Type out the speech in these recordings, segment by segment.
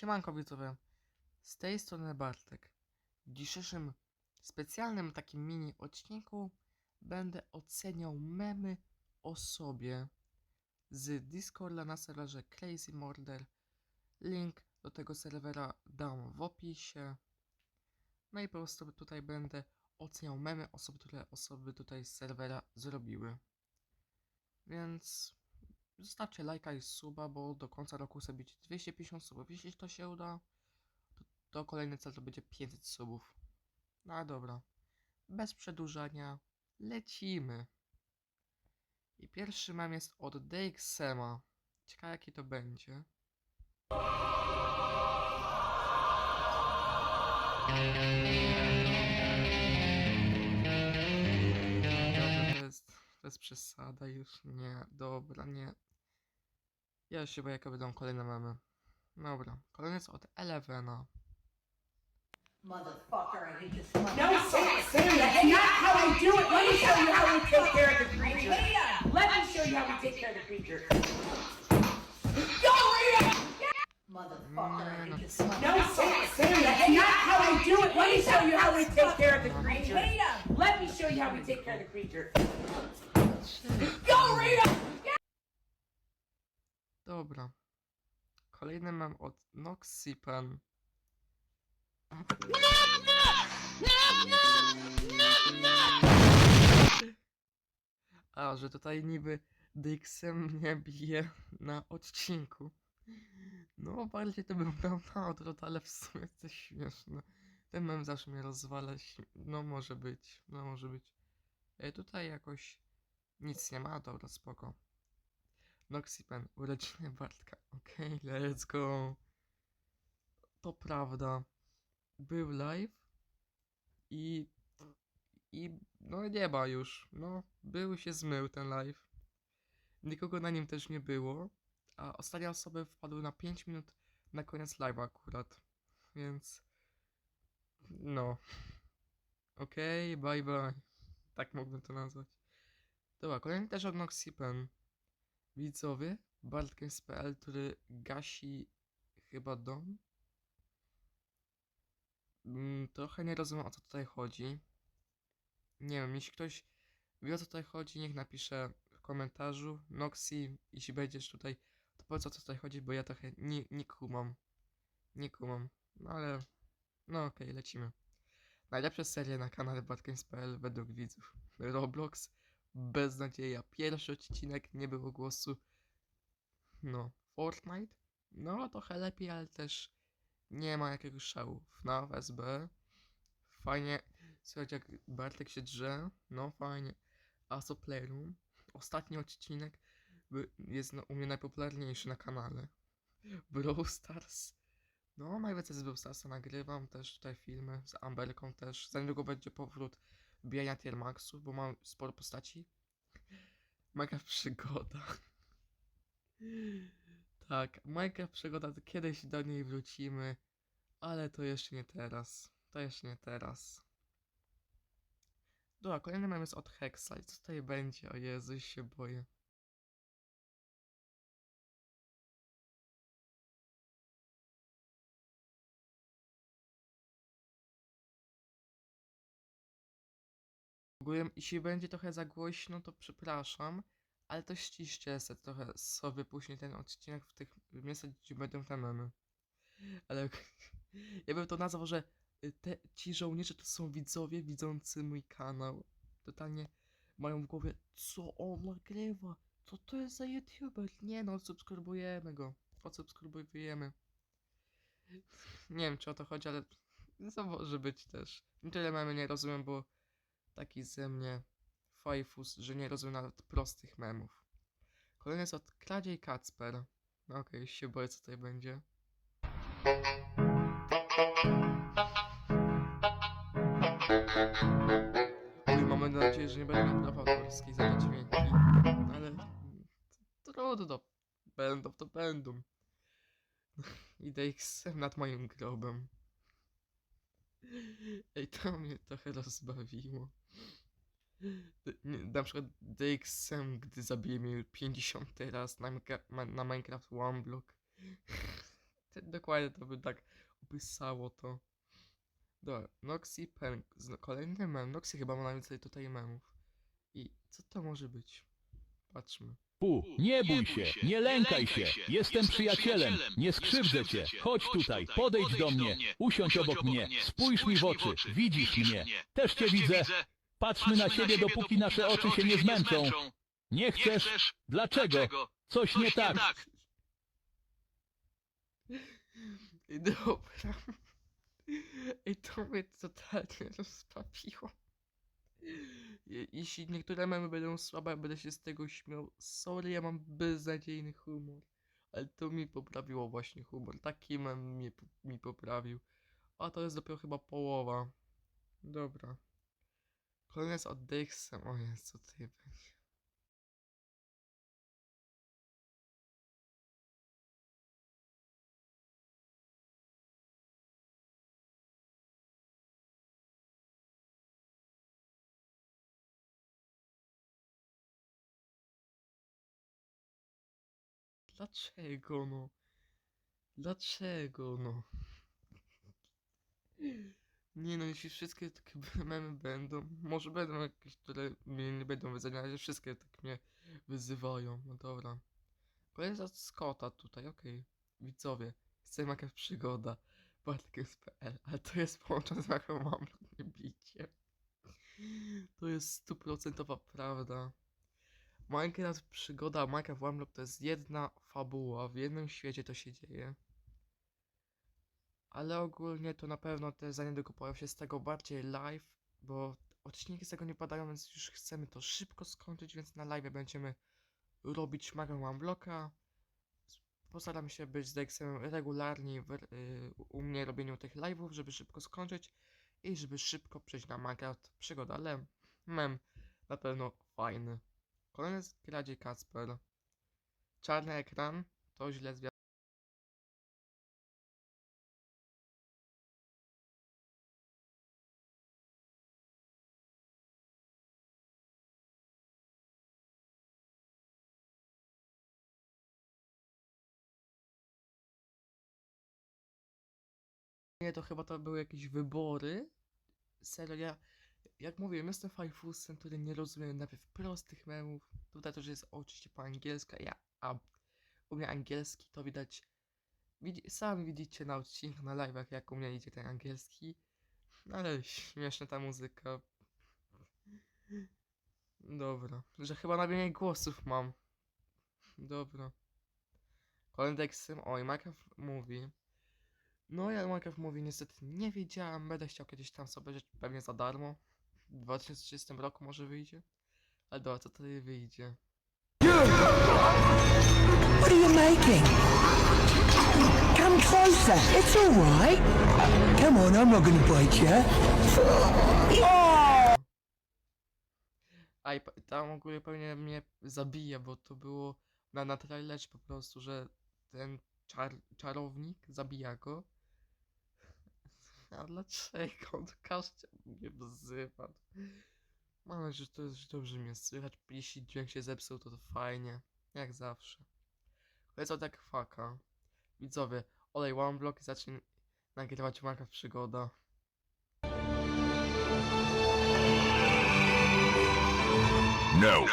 Siemanko widzowie, z tej strony Bartek. W dzisiejszym specjalnym takim mini odcinku będę oceniał memy o sobie z Discorda na serwerze Crazy Murder. Link do tego serwera dam w opisie. No i po prostu tutaj będę oceniał memy osób, które osoby tutaj z serwera zrobiły. Więc Zostawcie lajka i suba, bo do końca roku chcę bić 250 subów. Jeśli to się uda, to, to kolejny cel to będzie 500 subów. No dobra. Bez przedłużania, lecimy. I pierwszy mem jest od DXM'a. Ciekawe jaki to będzie. To jest, to jest przesada już. Nie, dobra, nie. Ja już się boję, jakie będą kolejne memy. Dobra, kolejny jest od Elevena. Motherfucker, I hate this mother- No, Sam, Sam, that's not how I do it. Let me show you how we take care of the creature. Let me show you how we take care of the creature. Go, Rita! Motherfucker, I hate this mother- No, Sam, Sam, that's not how I do it. Let me show you how we take care of the creature. Let me show you how we take care of the creature. Go, Rita! Dobra. Kolejny mam od Noxipan. A, że tutaj niby Dixem mnie bije na odcinku. No, bardziej to bym dał na odwrót, ale w sumie to śmieszne. Ten mem zawsze mnie rozwala. No, może być, no, może być. Ej, tutaj jakoś nic nie ma, dobra, spoko. Noxipen, urodziny Bartka. Okej, let's go. To prawda. Był live i. I. No nie ma już. No, był się zmył ten live. Nikogo na nim też nie było. A ostatnie osoby wpadły na 5 minut na koniec live'a akurat. Więc. No. Okej, bye bye. Tak mógłbym to nazwać. Dobra, kolejny też od Noxipen widzowie Bartkes.pl, który gasi chyba dom. Mm, trochę nie rozumiem o co tutaj chodzi. Nie wiem, jeśli ktoś wie o co tutaj chodzi, niech napisze w komentarzu. Noxy, jeśli będziesz tutaj, to powiedz o co tutaj chodzi, bo ja trochę nie, nie kumam. Nie kumam. No ale, no okej, lecimy. Najlepsze serie na kanale Bartkes.pl według widzów. Roblox, beznadzieja. Pierwszy odcinek, nie było głosu. No, Fortnite? No, trochę lepiej, ale też nie ma jakiegoś szału. FNAF, SB. Fajnie. Słuchajcie, jak Bartek się drze, no fajnie. Aso Playroom. Ostatni odcinek jest u mnie najpopularniejszy na kanale. Brawl Stars. No, najwięcej z Brawl Starsa nagrywam, też tutaj filmy z Amberką też. Za niedługo będzie powrót bijania tier maxu, bo mam sporo postaci. Mega przygoda. Tak, mega przygoda, to kiedyś do niej wrócimy, ale to jeszcze nie teraz. To jeszcze nie teraz. Dobra, kolejny mem jest od Hexa. I co tutaj będzie? O Jezu, się boję. Ogólnie, jeśli będzie trochę za głośno, to przepraszam, ale to ściszcie se trochę sobie później ten odcinek w tych miejscach, gdzie będą te memy. Ale ja bym to nazwał, że y, te, ci żołnierze to są widzowie widzący mój kanał. Totalnie mają w głowie, co on nagrywa? Co to jest za youtuber? Nie no, subskrybujemy go. Odsubskrybujemy. Nie wiem, czy o to chodzi, ale to może być też. Tyle memy nie rozumiem, bo taki ze mnie fajfus, że nie rozumiem nawet prostych memów. Kolejny jest od Kradziej Kacper. No okej, już się boję, co tutaj będzie. Oj, mamy nadzieję, że nie będę miał praw autorskich za te dźwięki. Ale trudno. Będą, to będą. Idę ich nad moim grobem. Ej, to mnie trochę rozbawiło. Na przykład DXM, gdy zabije mnie 50 raz na, na Minecraft One Block. Dokładnie to by tak opisało to. Dobra, Noxy Pen. z- Kolejny mem. Noxy chyba ma najwięcej tutaj memów. I co to może być? Patrzmy. Pu, nie bój się, nie lękaj się. Jestem przyjacielem, nie skrzywdzę cię. Chodź tutaj, podejdź do mnie, usiądź obok mnie, spójrz mi w oczy, widzisz mnie. Też cię widzę. Patrzmy na siebie, dopóki nasze oczy się nie zmęczą. Nie chcesz? Dlaczego? Coś nie tak. I dobra. I to mnie totalnie rozpapiło. Je- Jeśli niektóre memy będą słabe, będę się z tego śmiał. Sorry, ja mam beznadziejny humor. Ale to mi poprawiło właśnie humor. Taki mem po- mi poprawił. A to jest dopiero chyba połowa. Dobra. Kolejny jest od Dixem. O jest, co tutaj będzie. Dlaczego no? Dlaczego no? Nie no, jeśli wszystkie takie memy będą, może będą jakieś, które mnie nie będą wyzwania, ale wszystkie tak mnie wyzywają. No dobra. Kolejny od Scotta tutaj, okej. Widzowie, chcę jakaś przygoda. Bartek.pl, ale to jest połączone z jaką mam nie bicie. To jest stuprocentowa prawda. Minecraft przygoda, Minecraft Block to jest jedna fabuła, w jednym świecie to się dzieje. Ale ogólnie to na pewno też za niedługo się z tego bardziej live, bo odcinki z tego nie padają, więc już chcemy to szybko skończyć, więc na live będziemy robić Minecraft One Blocka. Postaram się być z Dexem regularnie w, y, u mnie robieniu tych live'ów, żeby szybko skończyć i żeby szybko przejść na Minecraft przygoda, ale mem na pewno fajny. Kolejny jest Kradzie Kacper. Czarny ekran, to źle zwiastuje. Nie, to chyba to były jakieś wybory. Serio, ja, jak mówiłem, jestem fajfusem, który nie rozumie najpierw prostych memów. Tutaj też jest oczywiście po angielsku, a ja, a u mnie angielski to widać, widzi, sami widzicie na odcinkach, na live'ach, jak u mnie idzie ten angielski. No Ale śmieszna ta muzyka. Dobra, że chyba na mniej głosów mam. Dobra. Kolendexem, oj, Minecraft mówi. No, ja Minecraft mówi niestety nie wiedziałem, będę chciał kiedyś tam sobie obejrzeć pewnie za darmo. W 2030 roku może wyjdzie. Ale dobra, co tutaj wyjdzie? What are you making? Come closer. It's all right. Come on, I'm not to bite you. A i pa- tam ogólnie pewnie mnie zabije, bo to było na, na trailerze po prostu, że ten czar, czarownik zabija go. A dlaczego? To każdy mnie wzywa. Mam nadzieję, że to jest że dobrze mnie słychać. Jeśli dźwięk się zepsuł, to to fajnie. Jak zawsze. Lecą tak faka. Widzowie, olej one block i zacznij nagrywać Minecraft przygoda. No.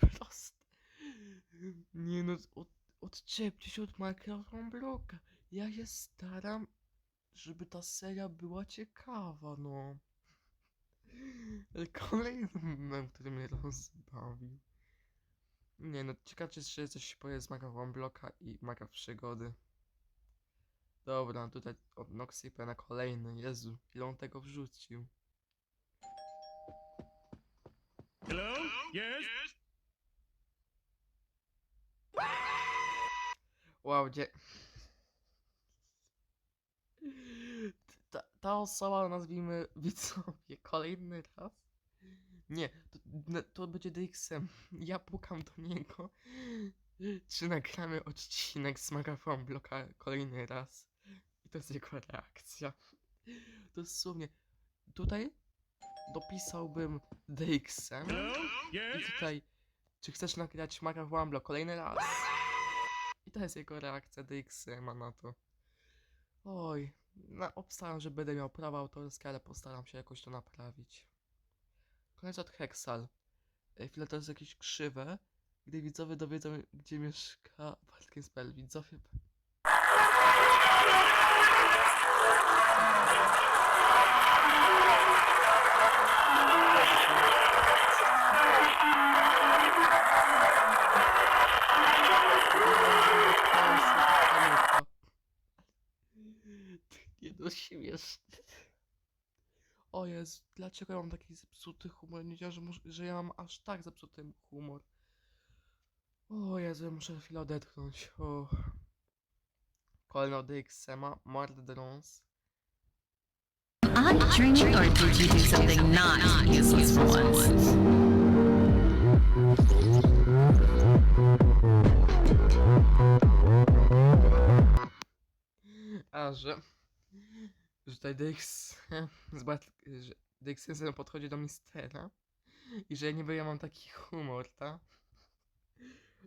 Proste. Nie no, od, odczepcie się od Minecraft bloka. Ja się staram, żeby ta seria była ciekawa, no. Ale kolejny mem, który mnie rozbawił. Nie no, ciekawe czy jeszcze coś się powie z Minecraft bloka i Minecraft przygody. Dobra, tutaj od Noxypa na kolejny. Jezu, ile on tego wrzucił. Hello? Yes? Wow, gdzie... Ta, osoba, nazwijmy widzowie, kolejny raz? Nie, to, to będzie DX-em. Ja pukam do niego. Czy nagramy odcinek z Magafon Bloka kolejny raz? I to jest jego reakcja. Dosłownie. Tutaj dopisałbym DX-em. Hello? I tutaj, czy chcesz nagrać Magafon Block kolejny raz? I to jest jego reakcja DXM na to. Oj, na, obstaram, że będę miał prawa autorskie, ale postaram się jakoś to naprawić. Koniec od Hexal. Chwilę to jest jakieś krzywe. Gdy widzowie dowiedzą, gdzie mieszka Bartkiem Spell, widzowie... śmieszne. O jest, dlaczego ja mam taki zepsuty humor? Nie wiedziałem, że, może, że ja mam aż tak zepsuty humor. O Jezu, ja muszę chwilę odetchnąć. O. Kolejny od Xema, Mord Drons. I'm dreaming, or did you do something not useless for once? A, że... Że tutaj DX... Zobacz, że DX podchodzi do mistera. I że niby ja mam taki humor, tak?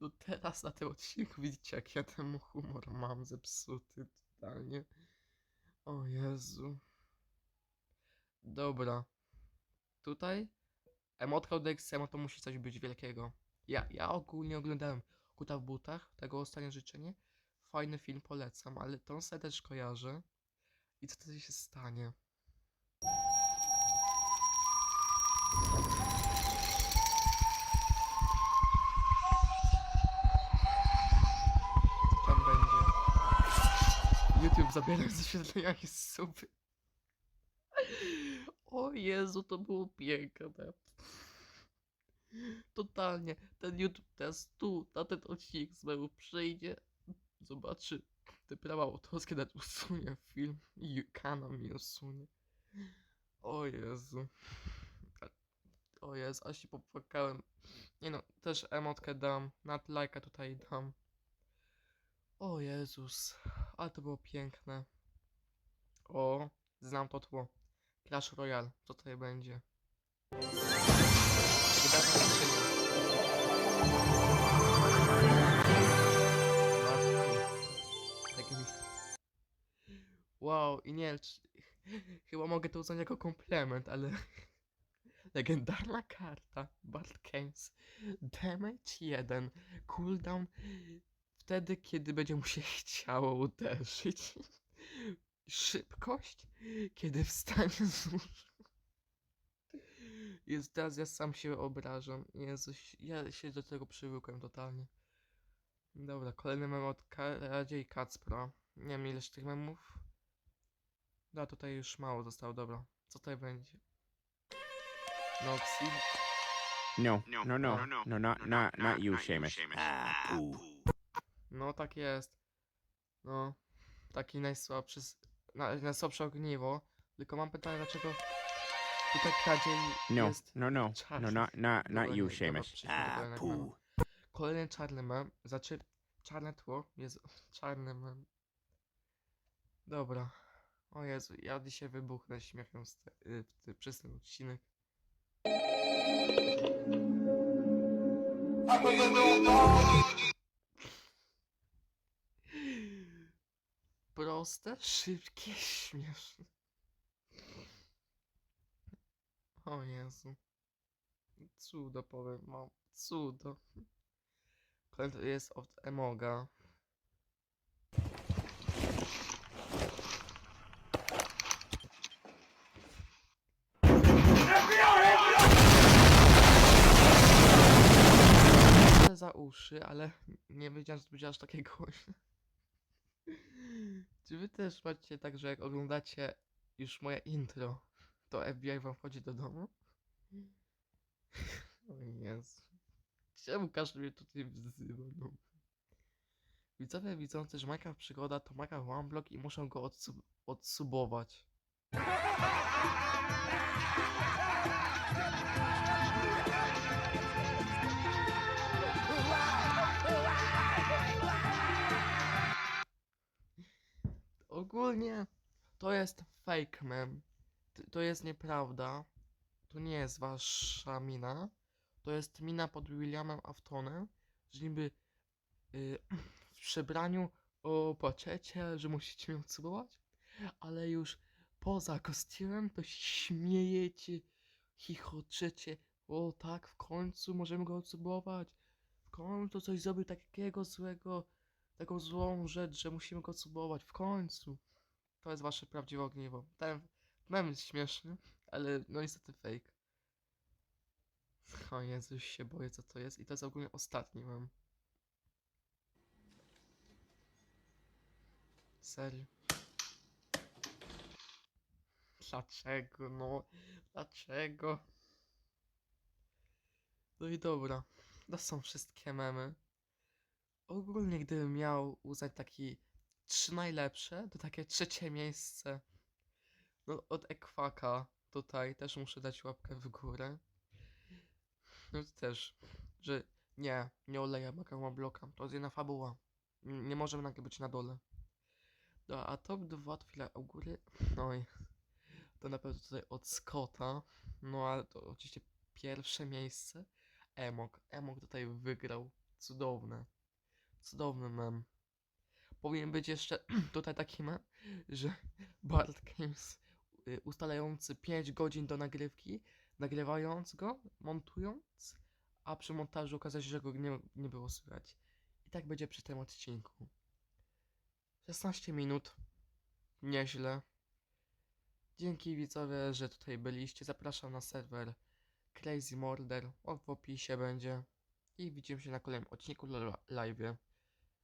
No teraz na tym odcinku widzicie, jak ja ten humor mam zepsuty totalnie. O Jezu. Dobra. Tutaj emotka od DXM to musi coś być wielkiego. Ja, ja ogólnie oglądałem Kuta w butach, tego ostatnie życzenie. Fajny film, polecam, ale tą też kojarzę. I co wtedy się stanie? Co tam będzie? YouTube zabiera wyświetlenia i suby. O Jezu, to było piękne. Totalnie. Ten YouTube teraz tu, na ten odcinek z przyjdzie, zobaczy te prawa autorskie, nawet usunie film i kanał mi usunie. O Jezu. O Jezu, aż się popłakałem. Nie no, też emotkę dam, nad lajka tutaj dam. O Jezus, ale to było piękne. O, znam to tło. Clash Royale, co tutaj będzie? Wydarzenie. Wow, i nie, czy... chyba mogę to uznać jako komplement, ale legendarna karta Bart Games Damage 1 cooldown wtedy, kiedy będzie mu się chciało uderzyć szybkość, kiedy wstanie z. Jest teraz ja sam się obrażam. Jezus, ja się do tego przywykłem totalnie. Dobra, kolejny mem od Radzie i Kacpra. Nie wiem ileż tych memów. No tutaj już mało zostało, dobra. Co tutaj będzie? Noxy. No, no, no, no, not, not, not you, Seamus. Ah, poo. No tak jest. No. Taki najsłabszy, s- na, najsłabsze ogniwo. Tylko mam pytanie, dlaczego tutaj kradziej No, jest no, no, czarny. no, not, not, not you, Seamus. Ah, poo. Kolejny czarny mem. Znaczy, czarne tło jest czarny mem. Dobra. O Jezu, ja dzisiaj wybuchnę śmiechem z te, y, przez ten odcinek. Proste, szybkie, śmieszne. O Jezu. Cudo powiem, mam. Cudo. Kolejny to jest od Emoga. za uszy, ale nie wiedziałem, że to będzie aż takie głośne. Czy wy też macie tak, że jak oglądacie już moje intro, to FBI wam wchodzi do domu? O Jezu. Czemu każdy mnie tutaj wzywa? No. Widzowie widzący, że Minecraft Przygoda to Minecraft One Block i muszą go odsub odsubować. Ogólnie to jest fake mem. To jest nieprawda. To nie jest wasza mina. To jest mina pod Williamem Aftonem, że niby y, w przebraniu o poczecie, że musicie mnie ucałować, ale już poza kostiumem to śmiejecie, chichoczecie. O tak, w końcu możemy go ucałować. W końcu coś zrobił takiego złego, taką złą rzecz, że musimy go ucałować. W końcu. To jest wasze prawdziwe ogniwo. Ten mem jest śmieszny, ale no niestety fake. O Jezu, już się boję co to jest i to jest ogólnie ostatni mem. Serio. Dlaczego, no? Dlaczego? No i dobra, to są wszystkie memy. Ogólnie gdybym miał uznać taki trzy najlepsze, to takie trzecie miejsce. No od Ekwaka tutaj też muszę dać łapkę w górę. No to też, że nie, nie oleję Makama Bloka, to jest jedna fabuła. Nie możemy nagle być na dole. No, a top 2 to chwilę u góry. No i to na pewno tutaj od Scotta. No ale to oczywiście pierwsze miejsce. Emok. Emok tutaj wygrał. Cudowne. Cudowny mem. Powinien być jeszcze tutaj taki mem, że Bart Games y, ustalający 5 godzin do nagrywki, nagrywając go, montując, a przy montażu okazało się, że go nie, nie było słychać. I tak będzie przy tym odcinku. 16 minut. Nieźle. Dzięki widzowie, że tutaj byliście. Zapraszam na serwer Crazy Morder. O, w opisie będzie. I widzimy się na kolejnym odcinku live.